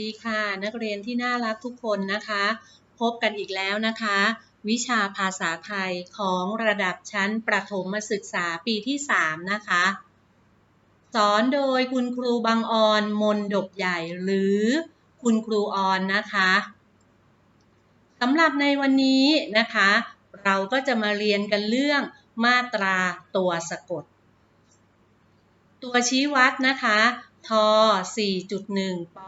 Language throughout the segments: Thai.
ดีค่ะ นักเรียนที่น่ารักทุกคนนะคะ พบกันอีกแล้วนะคะ วิชาภาษาไทยของระดับชั้นประถมศึกษาปีที่ 3 นะคะ สอนโดยคุณครูบางออนมนดกใหญ่หรือคุณครูออนนะคะสำหรับในวันนี้นะคะ เราก็จะมาเรียนกันเรื่องมาตราตัวสะกด ตัวชี้วัดนะคะ ท4.1ป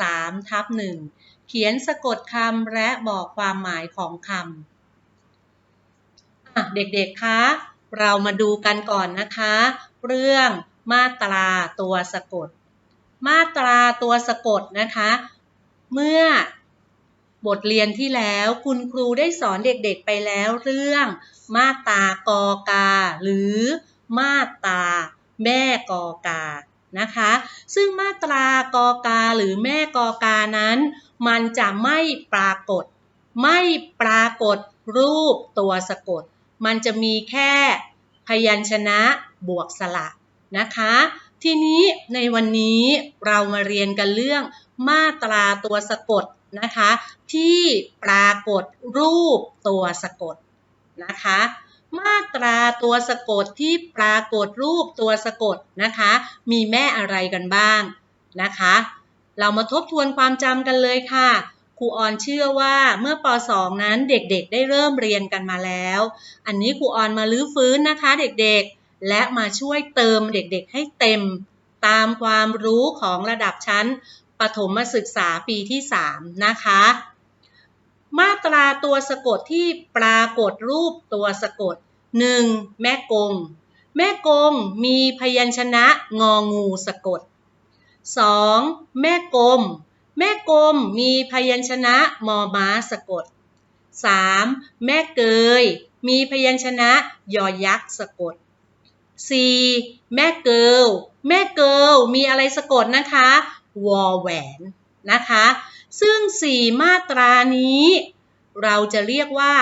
3ทับ1เขียนสะกดคำและบอกความหมายของคำเด็กๆ คะ เรามาดูกันก่อนนะคะ เรื่องมาตราตัวสะกด มาตราตัวสะกดนะคะ เมื่อบทเรียนที่แล้วคุณครูได้สอนเด็กๆไปแล้วเรื่อง มาตากอกา หรือมาตาแม่กอกา นะคะ ซึ่งมาตรากอกาหรือแม่กอกานั้น มันจะไม่ปรากฏ ไม่ปรากฏรูปตัวสะกด มันจะมีแค่พยัญชนะบวกสระนะคะ ทีนี้ในวันนี้เรามาเรียนกันเรื่องมาตราตัวสะกดนะคะ ที่ปรากฏรูปตัวสะกดนะคะ มาตราตัวสะกดที่ปรากฏรูปตัวสะกดนะคะ มีแม่อะไรกันบ้างนะคะ เรามาทบทวนความจำกันเลยค่ะครูออนเชื่อว่าเมื่อป .2 นั้นเด็กๆ ได้เริ่มเรียนกันมาแล้ว อันนี้ครูออนมาลื้อฟื้นนะคะเด็กๆ และมาช่วยเติมเด็กๆ ให้เต็ม ตามความรู้ของระดับชั้น ประถมศึกษาปีที่ 3 นะคะ มาตราตัวสะกดที่ปรากฏรูปตัวสะกด 1. แม่กง แม่กงมีพยัญชนะงองูสะกด 2. แม่กลม แม่กลมมีพยัญชนะมอม้าสะกด 3. แม่เกย มีพยัญชนะยอยักษ์สะกด 4. แม่เกิล แม่เกิลมีอะไรสะกดนะคะ วอแหวนนะคะ ซึ่งสี่มาตรานี้ เราจะเรียกว่า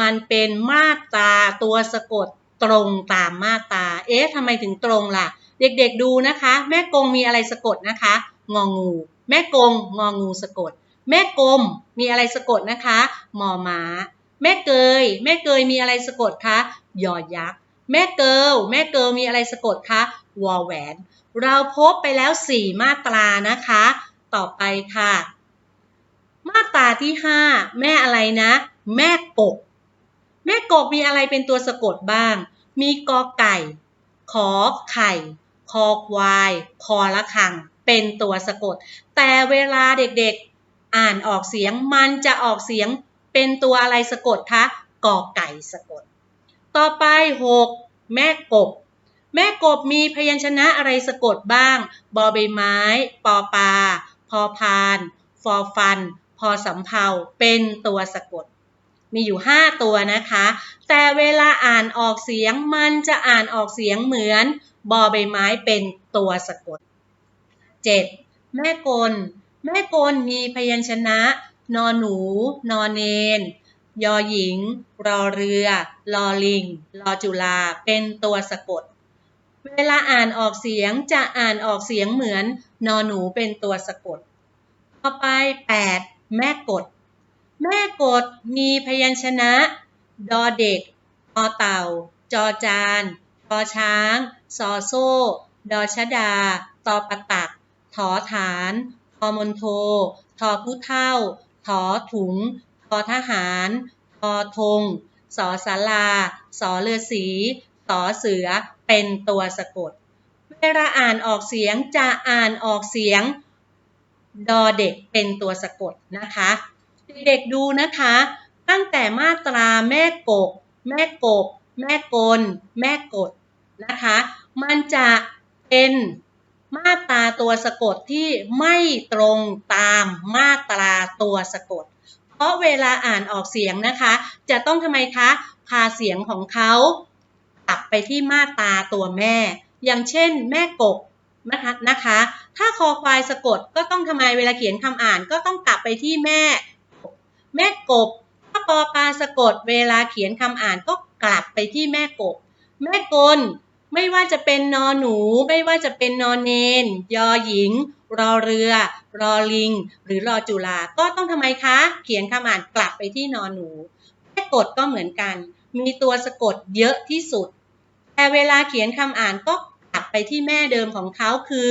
มันเป็นมาตราตัวสะกดตรงตามมาตรา เอ๊ะทำไมถึงตรงล่ะ เด็กๆดูนะคะ แม่กงมีอะไรสะกดนะคะ งองู แม่กงงองูสะกด แม่กลมมีอะไรสะกดนะคะ มอม้า แม่เกย แม่เกยมีอะไรสะกดคะยอยักษ์ แม่เกิลแม่เกิลมีอะไรสะกดคะวอแหวน เราพบไปแล้วสี่มาตรานะคะ ต่อไปค่ะ มาตราที่ 5 แม่อะไรนะ แม่กบแม่กบมีอะไรเป็นตัวสะกดบ้าง มีกอไก่ ขอไข่ คอควาย คอละคัง เป็นตัวสะกด แต่เวลาเด็กๆ อ่านออกเสียงมันจะออกเสียงเป็นตัวอะไรสะกดคะกอไก่สะกด ต่อไป 6 แม่กบ แม่กบมีพยัญชนะอะไรสะกดบ้าง บอใบไม้ ปอปลา พอพาน ฟอฟัน พอสำเพาเป็นตัวสะกด มีอยู่ 5 ตัวนะคะ แต่เวลาอ่านออกเสียงมันจะอ่านออกเสียงเหมือน บอใบไม้เป็นตัวสะกด 7. แม่กล แม่กลมีพยัญชนะ นอหนู นอเนน ยอหญิง รอเรือ ลอลิง ลอจุลา เป็นตัวสะกดเวลาอ่านออกเสียงจะอ่านออกเสียงเหมือนนอหนูเป็นตัวสะกด ต่อไป 8 แม่กด แม่กดมีพยัญชนะ ดอเด็กตอเต่า จอจานทอช้าง ซอโซ่ ดอชดา ตอปะตัก ถอฐานทอมนโท ทอผู้เท่า ถอถุง ทอทหาร ทอธง สอสาราสอเลือสีสอเสือ เป็นตัวสะกด เวลาอ่านออกเสียงจะอ่านออกเสียง ดอเด็กเป็นตัวสะกดนะคะเด็กๆดูนะคะ ตั้งแต่มาตราแม่กก แม่กบแม่กล แม่กดนะคะ มันจะเป็นมาตราตัวสะกดที่ไม่ตรงตามมาตราตัวสะกด เพราะเวลาอ่านออกเสียงนะคะ จะต้องทำไมคะ พาเสียงของเขากลับไปที่มาตราตัวแม่ อย่างเช่น แม่กบ นะคะนะคะ ถ้าคอควายสะกดก็ต้องทำไมเวลาเขียนคำอ่านก็ต้องกลับไปที่แม่ แม่กบ ถ้าปอปลาสะกด เวลาเขียนคำอ่านก็กลับไปที่แม่กบ แม่กลไม่ว่าจะเป็นนอหนู ไม่ว่าจะเป็นนอเนน ยอหญิง รอเรือ รอลิง หรือรอจุฬาก็ต้องทำไมคะ เขียนคำอ่านกลับไปที่นอนหนู แม่กดก็เหมือนกัน มีตัวสะกดเยอะที่สุด แต่เวลาเขียนคำอ่านก็ ไปที่แม่เดิมของเขาคือ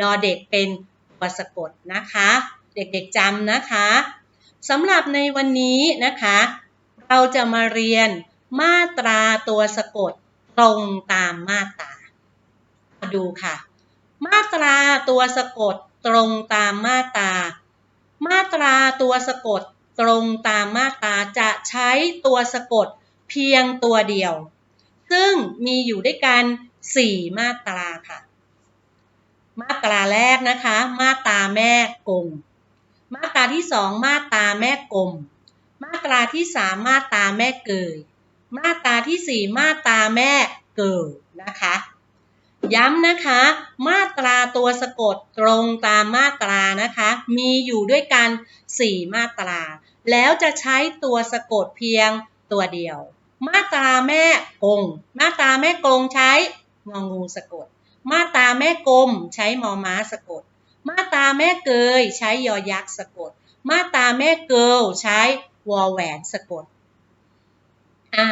ดอเด็กเป็นตัวสะกดนะคะ เด็กๆจำนะคะสำหรับในวันนี้นะคะ เราจะมาเรียนมาตราตัวสะกดตรงตามมาตรามาดูค่ะ มาตราตัวสะกดตรงตามมาตรามาตราตัวสะกดตรงตามมาตราจะใช้ตัวสะกดเพียงตัวเดียว ซึ่งมีอยู่ด้วยกัน 4 มาตราค่ะ มาตราแรกนะคะ มาตราแม่กงมาตราที่สองมาตราแม่กลมมาตราที่สามมาตราแม่เกยมาตราที่สี่มาตราแม่เกิดนะคะ ย้ำนะคะ มาตราตัวสะกดตรงตามมาตรานะคะ มีอยู่ด้วยกัน 4 มาตรา แล้วจะใช้ตัวสะกดเพียงตัวเดียว มาตราแม่กง มาตราแม่กงใช้ งองูสะกด มาตาแม่กลมใช้มอม้าสะกด มาตาแม่เกยใช้ยอยักษ์สะกด มาตาแม่เกิลใช้วอแหวนสะกด อ่า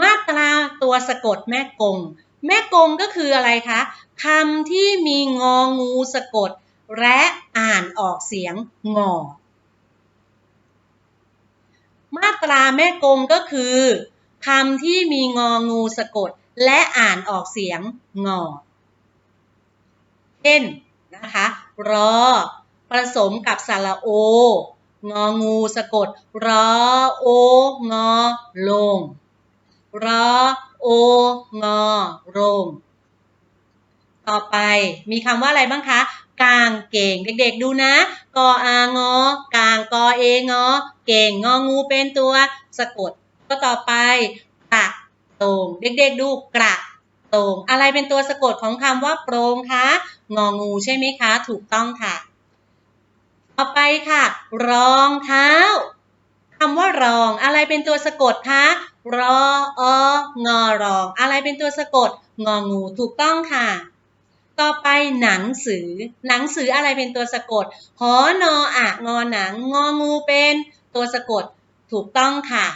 มาตราตัวสะกดแม่กง แม่กงก็คืออะไรคะคำที่มีงองูสะกด และอ่านออกเสียงงอ มาตราแม่กงก็คือคำที่มีงองูสะกด และอ่านออกเสียงงอ เช่นนะคะรอผสมกับสระโอ งองูสะกดรอโองอลงรอโองอโรงต่อไปมีคำว่าอะไรบ้างคะ กางเก่งเด็กๆดูนะกออางอกางกอเองอเก่งงองูเป็นตัวสะกด ก็ต่อไปกระ โตงเด็กๆดูกระโตงอะไรเป็นตัวสะกดของคำว่าโปรงคะงองูใช่ไหมคะ ถูกต้องค่ะ ต่อไปค่ะ รองเท้าคำว่ารองอะไรเป็นตัวสะกดคะรอองอรอง อะไรเป็นตัวสะกด งองูถูกต้องค่ะ ต่อไปหนังสือ หนังสืออะไรเป็นตัวสะกดหอนออะงอหนัง งองูเป็นตัวสะกดถูกต้องค่ะ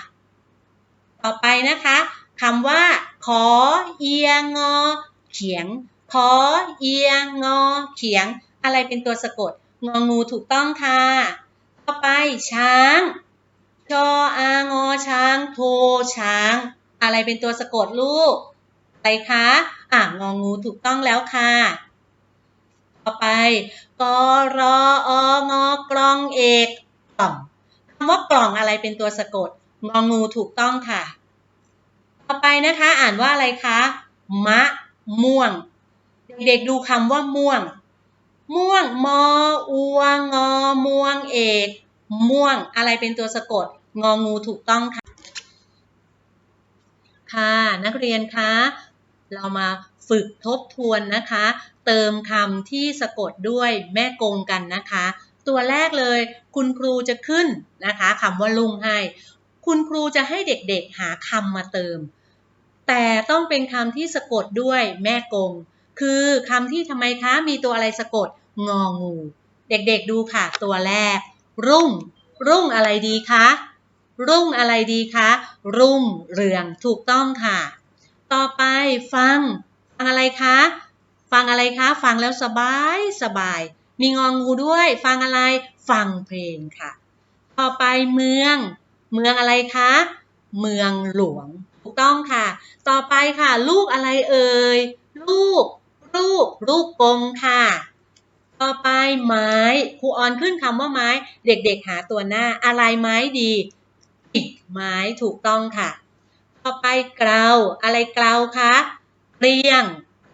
ต่อไปนะคะ คำว่า ขอเอียงงอ เขียง ขอเอียงงอ เขียง อะไรเป็นตัวสะกด งองูถูกต้องค่ะ ต่อไปช้างชออางอช้าง โทช้าง อะไรเป็นตัวสะกดลูกอะไรคะอะงองูถูกต้องแล้วค่ะ ต่อไปกรอองอกลองเอกกล่องคำว่ากล่องอะไรเป็นตัวสะกด งองูถูกต้องค่ะ ต่อไปนะคะอ่านว่าอะไรคะ มะม่วง เด็กๆดูคำว่าม่วง ม่วงมออัวงอม่วงเอก ม่วงอะไรเป็นตัวสะกด งองูถูกต้องค่ะ ค่ะ นักเรียนคะเรามาฝึกทบทวนนะคะ เติมคำที่สะกดด้วยแม่กงกันนะคะ ตัวแรกเลย คุณครูจะขึ้นนะคะคำว่าลุงให้ คุณครูจะให้เด็กๆหาคำมาเติม แต่ต้องเป็นคำที่สะกดด้วยแม่กง คือคำที่ทำไมคะมีตัวอะไรสะกดงองู เด็กๆดูค่ะตัวแรก รุ่ง รุ่งอะไรดีคะ รุ่งอะไรดีคะ รุ่งเรืองถูกต้องค่ะ ต่อไปฟังฟังอะไรคะ ฟังอะไรคะ ฟังแล้วสบายสบาย มีงองูด้วย ฟังอะไร ฟังเพลงค่ะ ต่อไปเมือง เมืองอะไรคะ เมืองหลวง ถูกต้องค่ะ ต่อไปค่ะ ลูกอะไรเอ่ยลูกลูกลูกกงค่ะ ต่อไปไม้ครูออนขึ้นคำว่าไม้ เด็กๆหาตัวหน้าอะไรไม้ดีอิฐไม้ถูกต้องค่ะ ต่อไปเกลาอะไรเกลาคะเรียง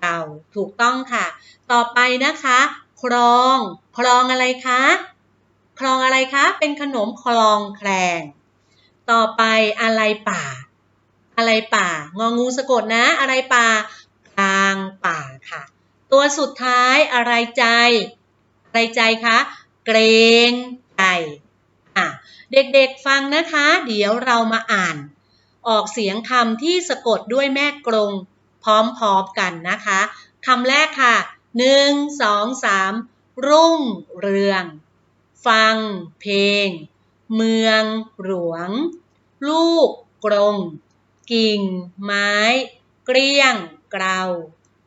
เกลาถูกต้องค่ะ ต่อไปนะคะคลองคลองอะไรคะคลองอะไรคะ เป็นขนมคลองแคลง ต่อไปอะไรป่า อะไรป่า งองูสะกดนะ อะไรป่ากลางป่าค่ะ ตัวสุดท้ายอะไรใจ อะไรใจคะเกรงใจอะเด็กๆฟังนะคะ เดี๋ยวเรามาอ่าน ออกเสียงคำที่สะกดด้วยแม่กรง พร้อมๆกันนะคะคำแรกค่ะหนึ่งสองสามรุ่งเรือง ฟัง เพลง เมืองหลวง ลูกกรง กิ่ง ไม้ เกลี้ยง เกลา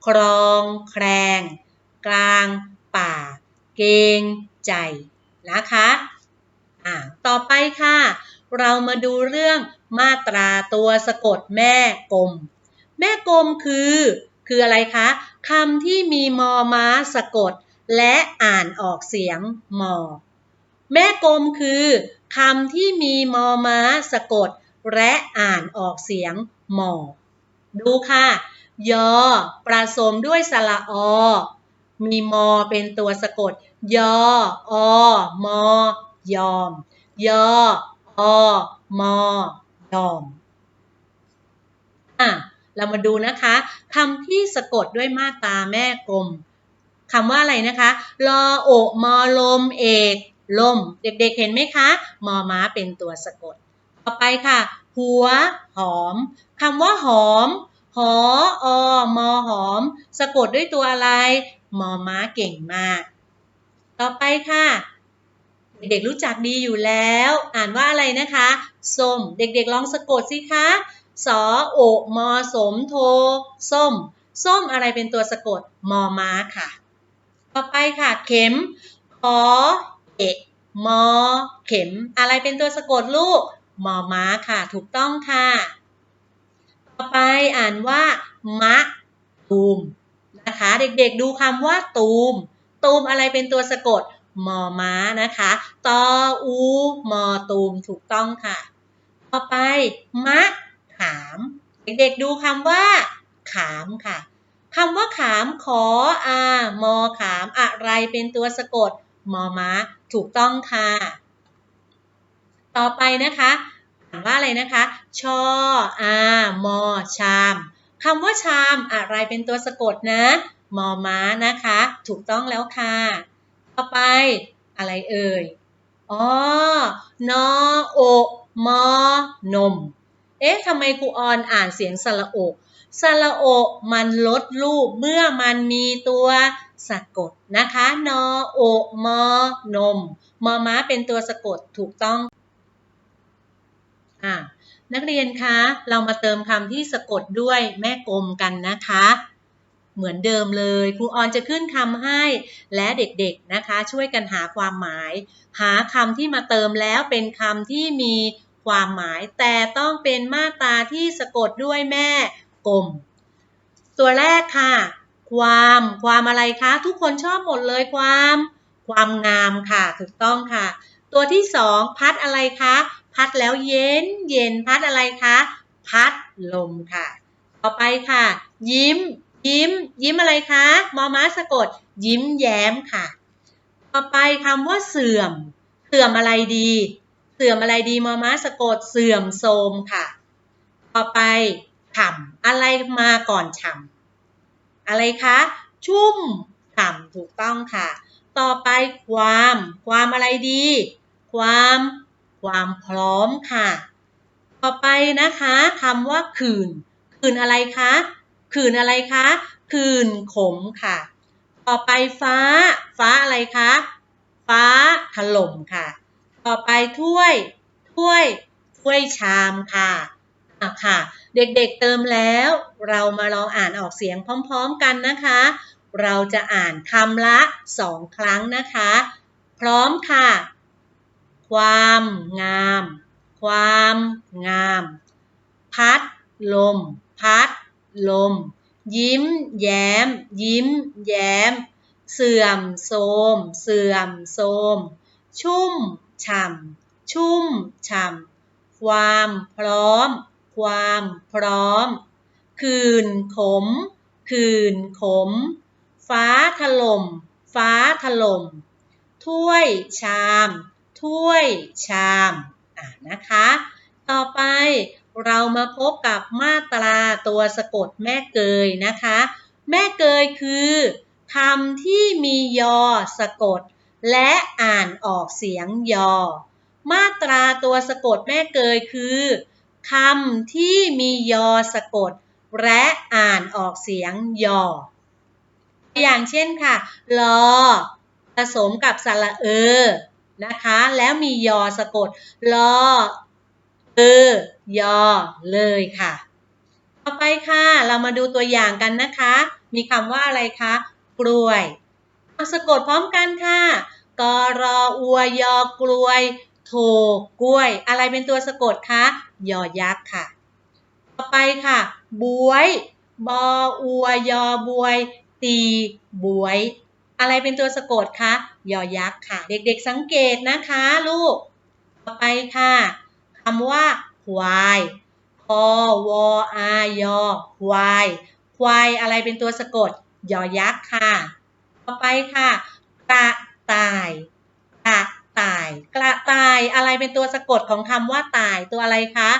ครอง แครง กลาง ป่า เกง ใจ นะคะอ่าต่อไปค่ะ เรามาดูเรื่องมาตราตัวสะกดแม่กลม แม่กลมคือ คืออะไรคะคำที่มีมอม้าสะกด และอ่านออกเสียงมอ แม่กลมคือคำที่มีมอม้าสะกด และอ่านออกเสียงมอ ดูค่ะ ยอประสมด้วยสระอ มีมอเป็นตัวสะกด ยออมอยอม ยออมอยอม อะ เรามาดูนะคะคำที่สะกดด้วยมาตาแม่กลมคำว่าอะไรนะคะลอโอมอลมเอกลม เด็กๆเห็นไหมคะ มอม้าเป็นตัวสะกด ต่อไปค่ะ หัวหอมคำว่าหอม หออมอหอม สะกดด้วยตัวอะไร มอม้าเก่งมาก ต่อไปค่ะ เด็กๆรู้จักดีอยู่แล้ว อ่านว่าอะไรนะคะส้มเด็กๆลองสะกดสิคะสอโอมอสมโทส้ม ส้มอะไรเป็นตัวสะกด มอม้าค่ะ ต่อไปค่ะ เข็มขอเอะมอ เข็ม อะไรเป็นตัวสะกดลูก มอม้าค่ะ ถูกต้องค่ะ ต่อไปอ่านว่ามะตูมนะคะ เด็กๆดูคำว่าตูม ตูมอะไรเป็นตัวสะกดมอม้านะคะตออูมอตูมถูกต้องค่ะ ต่อไป มะขาม เด็กๆดูคำว่า ขามค่ะคำว่าขามขออามอขามอะไรเป็นตัวสะกดมอม้าถูกต้องค่ะ ต่อไปนะคะอ่านว่าอะไรนะคะ ชออามอชามคำว่าชามอะไรเป็นตัวสะกดนะ มอม้านะคะ ถูกต้องแล้วค่ะ ต่อไปอะไรเอ่ยอ๋อนอโอมอนม เอ๊ะทำไมครูออนอ่านเสียงสระโอสระโอมันลดรูปเมื่อมันมีตัวสะกดนะคะ นอโอมอนม มอม้าเป็นตัวสะกดถูกต้อง อ่านักเรียนคะ เรามาเติมคำที่สะกดด้วยแม่กลมกันนะคะ เหมือนเดิมเลยครูออนจะขึ้นคำให้ และเด็กๆนะคะ ช่วยกันหาความหมาย หาคำที่มาเติมแล้วเป็นคำที่มีความหมาย แต่ต้องเป็นมาตราที่สะกดด้วยแม่กลม ตัวแรกค่ะ ความความอะไรคะ ทุกคนชอบหมดเลยความ ความงามค่ะถูกต้องค่ะ ตัวที่สองพัดอะไรคะ พัดแล้วเย็นเย็นพัดอะไรคะ พัดลมค่ะ ต่อไปค่ะ ยิ้ม ยิ้ม ยิ้มอะไรคะมอม้าสะกด ยิ้มแย้มค่ะ ต่อไปคำว่าเสื่อม เสื่อมอะไรดี เสื่อมอะไรดีมอม้าสะกดเสื่อมโทรมค่ะ ต่อไปฉ่ำอะไรมาก่อนฉ่ำอะไรคะ ชุ่มฉ่ำถูกต้องค่ะ ต่อไปความ ความอะไรดี ความ ความพร้อมค่ะ ต่อไปนะคะคำว่าคืน คืนอะไรคะคืนอะไรคะ คืนขมค่ะ ต่อไปฟ้า ฟ้าอะไรคะ ฟ้าถล่มค่ะ ต่อไปถ้วย ถ้วย ถ้วยชามค่ะอะค่ะ เด็กๆเติมแล้ว เรามาลองอ่านออกเสียงพร้อมๆกันนะคะ เราจะอ่านคำละสองครั้งนะคะ พร้อมค่ะ ความงาม ความงาม พัดลม พัดลม ยิ้มแย้ม ยิ้มแย้ม เสื่อมโทมเสื่อมโทมชุ่มฉ่ำชุ่มฉ่ำความพร้อม ความพร้อม คืนขม คืนขม ฟ้าถล่ม ฟ้าถล่ม ถ้วยชาม ถ้วยชามอะนะคะ ต่อไปเรามาพบกับมาตราตัวสะกดแม่เกยนะคะ แม่เกยคือคำที่มียอสะกด และอ่านออกเสียงยอ มาตราตัวสะกดแม่เกยคือคำที่มียอสะกด และอ่านออกเสียงยอ อย่างเช่นค่ะ ลอ ผสมกับสระเออ นะคะ แล้วมียอสะกดลอเออยอเลยค่ะ ต่อไปค่ะ เรามาดูตัวอย่างกันนะคะ มีคำว่าอะไรคะ กล้วยสะกดพร้อมกันค่ะกรออัวยอกล้วย โทกล้วย อะไรเป็นตัวสะกดคะยอยักษ์ค่ะ ต่อไปค่ะ บวย บออัวยอบวย ตีบวย อะไรเป็นตัวสะกดคะ ยอยักษ์ค่ะ เด็กๆสังเกตนะคะลูก ต่อไปค่ะคำว่าควายคอวออายอควาย ควายอะไรเป็นตัวสะกด ยอยักษ์ค่ะ ต่อไปค่ะ กระต่าย กระต่าย กระต่ายอะไรเป็นตัวสะกดของคำว่าต่ายตัวอะไรคะ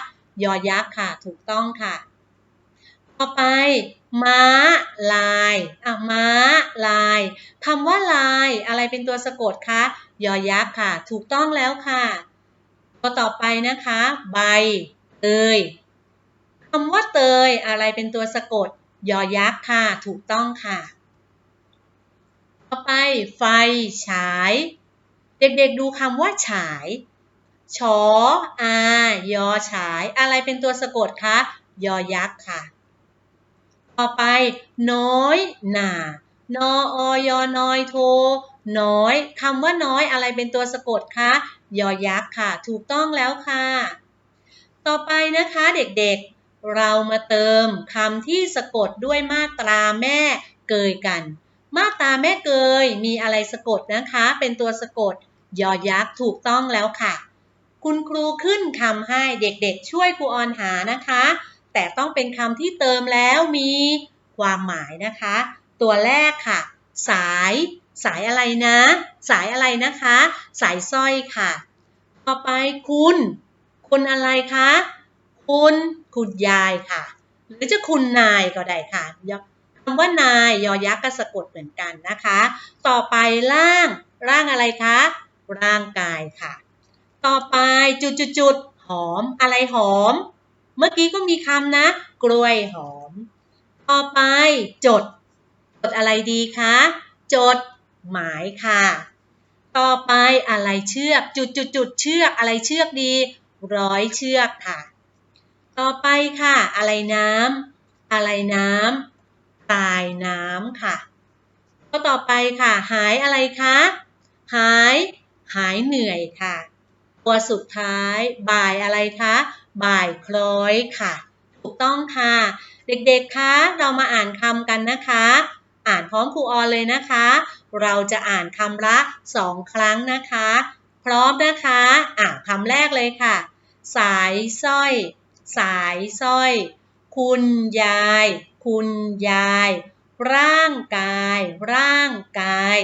ยอยักษ์ค่ะ ถูกต้องค่ะ ต่อไป ม้าลายอะม้าลายคำว่าลายอะไรเป็นตัวสะกดคะยอยักษ์ค่ะ ถูกต้องแล้วค่ะตัวต่อไปนะคะ ใบเตยคำว่าเตยอะไรเป็นตัวสะกด ยอยักษ์ค่ะ ถูกต้องค่ะ ต่อไป ไฟฉาย เด็กๆดูคำว่าฉายชออายอฉาย อะไรเป็นตัวสะกดคะ ยอยักษ์ค่ะ ต่อไป น้อยหนานออยอนอยโท น้อยคำว่าน้อยอะไรเป็นตัวสะกดคะยอยักษ์ค่ะ ถูกต้องแล้วค่ะ ต่อไปนะคะเด็กๆ เรามาเติมคำที่สะกดด้วยมาตราแม่เกยกัน มาตราแม่เกยมีอะไรสะกดนะคะ เป็นตัวสะกด ยอยักษ์ถูกต้องแล้วค่ะ คุณครูขึ้นคำให้เด็กๆ ช่วยครูออนหานะคะ แต่ต้องเป็นคำที่เติมแล้วมีความหมายนะคะ ตัวแรกค่ะ สาย สายอะไรนะ สายอะไรนะคะ สายสร้อยค่ะ ต่อไปคุณ คุณอะไรคะ คุณ คุณยายค่ะ หรือจะคุณนายก็ได้ค่ะคำว่านายยอยักษ์ก็สะกดเหมือนกันนะคะ ต่อไปร่าง ร่างอะไรคะ ร่างกายค่ะ ต่อไปจุดจุดจุดหอม อะไรหอม เมื่อกี้ก็มีคำนะ กล้วยหอม ต่อไปจด จดอะไรดีคะ จดหมายค่ะ ต่อไปอะไรเชือก จุดจุดจุดเชือกอะไรเชือกดี ร้อยเชือกค่ะ ต่อไปค่ะ อะไรน้ำอะไรน้ำตายน้ำค่ะก็ต่อไปค่ะ หายอะไรคะ หาย หายเหนื่อยค่ะ ตัวสุดท้ายบ่ายอะไรคะ บ่ายคล้อยค่ะ ถูกต้องค่ะ เด็กๆคะเรามาอ่านคำกันนะคะ อ่านพร้อมครูออนเลยนะคะ เราจะอ่านคำละสองครั้งนะคะ พร้อมนะคะอ่านคำแรกเลยค่ะ สายสร้อย สายสร้อย คุณยาย คุณยาย ร่างกาย ร่างกาย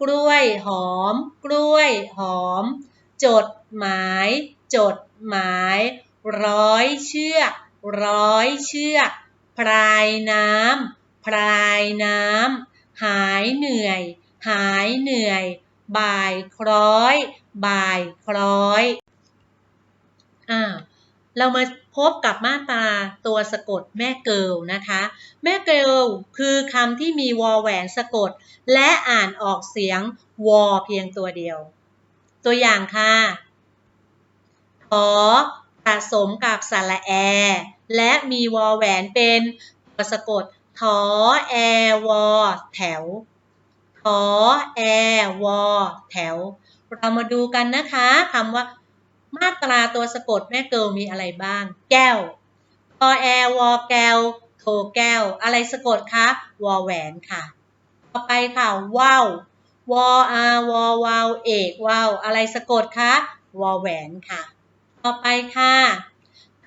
กล้วยหอม กล้วยหอม จดหมาย จดหมาย ร้อยเชือก ร้อยเชือก พรายน้ำพรายน้ำหายเหนื่อย หายเหนื่อย บ่ายคล้อย บ่ายคล้อยอ่าเรามาพบกับมาตราตัวสะกดแม่เกิลนะคะ แม่เกิลคือคำที่มีวอแหวนสะกด และอ่านออกเสียงวอเพียงตัวเดียว ตัวอย่างค่ะขอ ผสมกับสระแอ และมีวอแหวนเป็นตัวสะกดทอแอวอแถวทอแอวอแถว เรามาดูกันนะคะคำว่า มาตราตัวสะกดแม่เกิลมีอะไรบ้าง แก้วพอแอวอแก้วโทแก้ว อะไรสะกดคะวอแหวนค่ะ ต่อไปค่ะว้าววออาวอวาวเอกวาวอะไรสะกดคะวอแหวนค่ะ ต่อไปค่ะ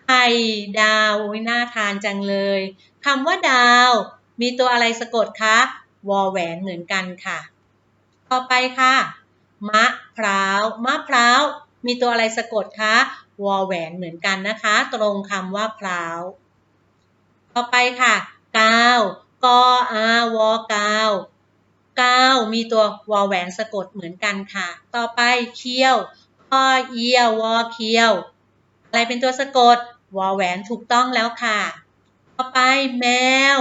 ไข่ดาวอุ้ยน่าทานจังเลยคำว่าดาว มีตัวอะไรสะกดคะวอแหวนเหมือนกันค่ะ ต่อไปค่ะ มะพร้าวมะพร้าวมีตัวอะไรสะกดคะวอแหวนเหมือนกันนะคะ ตรงคำว่าพร้าวต่อไปค่ะกาวกออาวอกาวกาวมีตัววอแหวนสะกดเหมือนกันค่ะ ต่อไปเคี้ยว เอียววอเคียว อะไรเป็นตัวสะกด วอแหวนถูกต้องแล้วค่ะ ต่อไปแมว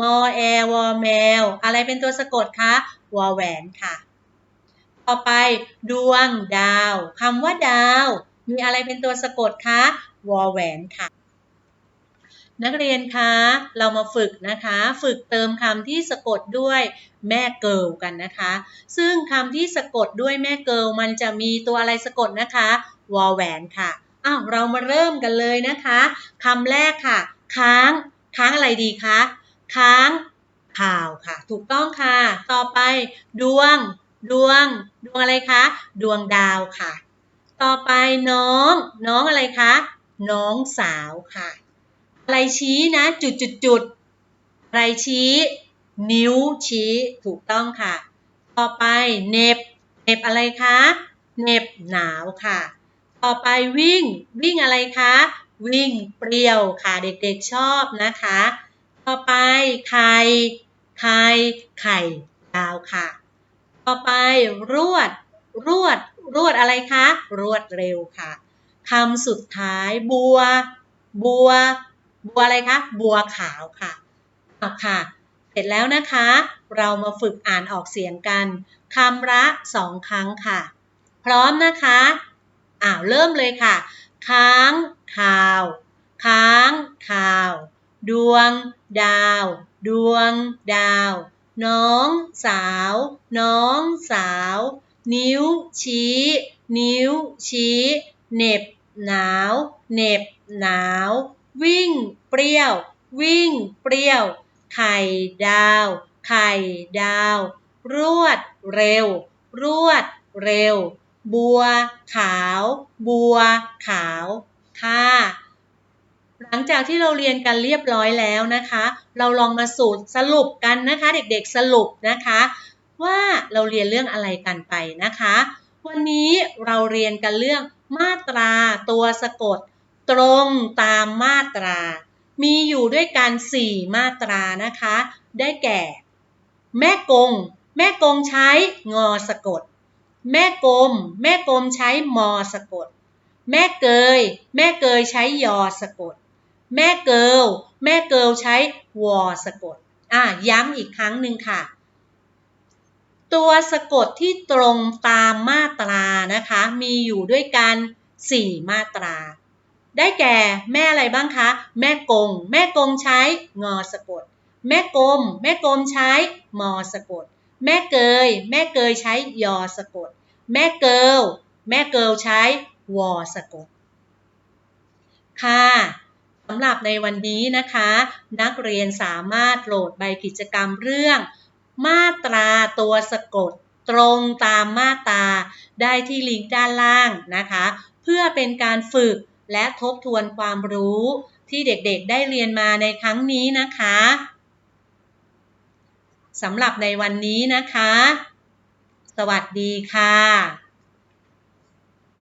มอแอวอแมว อะไรเป็นตัวสะกดคะ วอแหวนค่ะ ต่อไปดวงดาว คำว่าดาว มีอะไรเป็นตัวสะกดคะ วอแหวนค่ะ นักเรียนคะเรามาฝึกนะคะ ฝึกเติมคำที่สะกดด้วยแม่เกิลกันนะคะ ซึ่งคำที่สะกดด้วยแม่เกิลมันจะมีตัวอะไรสะกดนะคะวอแหวนค่ะอ้าวเรามาเริ่มกันเลยนะคะคำแรกค่ะ ค้าง ค้างอะไรดีคะค้างข่าวค่ะ ถูกต้องค่ะ ต่อไป ดวง ดวง ดวงอะไรคะ ดวงดาวค่ะ ต่อไปน้อง น้องอะไรคะ น้องสาวค่ะ อะไรชี้นะ จุดจุดจุดอะไรชี้ นิ้วชี้ถูกต้องค่ะ ต่อไปเน็บเน็บอะไรคะเน็บหนาวค่ะ ต่อไปวิ่ง วิ่งอะไรคะ วิ่งเปรี้ยวค่ะเด็กๆชอบนะคะ ต่อไปไข่ไข่ไข่ดาวค่ะ ต่อไปรวด รวด รวดอะไรคะ รวดเร็วค่ะคำสุดท้ายบัว บัว บัวอะไรคะ บัวขาวค่ะเอาค่ะ เสร็จแล้วนะคะ เรามาฝึกอ่านออกเสียงกันคำละสองครั้งค่ะ พร้อมนะคะอ้าวเริ่มเลยค่ะ ค้างข่าว ค้างข่าว ดวง ดาว ดวง ดาว น้องสาว น้องสาว นิ้วชี้ นิ้วชี้เหน็บหนาวเหน็บหนาว วิ่งเปรี้ยว วิ่งเปรี้ยว ไข่ดาว ไข่ดาว รวดเร็ว รวดเร็ว บัวขาว บัวขาวค่ะหลังจากที่เราเรียนกันเรียบร้อยแล้วนะคะ เราลองมาสูตรสรุปกันนะคะ เด็กๆสรุปนะคะ ว่าเราเรียนเรื่องอะไรกันไปนะคะ วันนี้เราเรียนกันเรื่องมาตราตัวสะกด ตรงตามมาตรา มีอยู่ด้วยกัน4มาตรานะคะ ได้แก่ แม่กง แม่กงใช้งอสะกด แม่กลม แม่กลมใช้มอสะกด แม่เกย แม่เกยใช้ยอสะกด แม่เกิลแม่เกิลใช้วอสะกด อะย้ำอีกครั้งหนึ่งค่ะตัวสะกดที่ตรงตามมาตรานะคะ มีอยู่ด้วยกัน 4 มาตรา ได้แก่แม่อะไรบ้างคะ แม่กง แม่กงใช้งอสะกด แม่กลม แม่กลมใช้มอสะกด แม่เกย แม่เกยใช้ยอสะกด แม่เกิลแม่เกิลใช้วอสะกด ค่ะสำหรับในวันนี้นะคะ นักเรียนสามารถโหลดใบกิจกรรมเรื่อง มาตราตัวสะกด ตรงตามมาตราได้ที่ลิงก์ด้านล่างนะคะ เพื่อเป็นการฝึก และทบทวนความรู้ที่เด็กๆได้เรียนมาในครั้งนี้นะคะสำหรับในวันนี้นะคะ สวัสดีค่ะ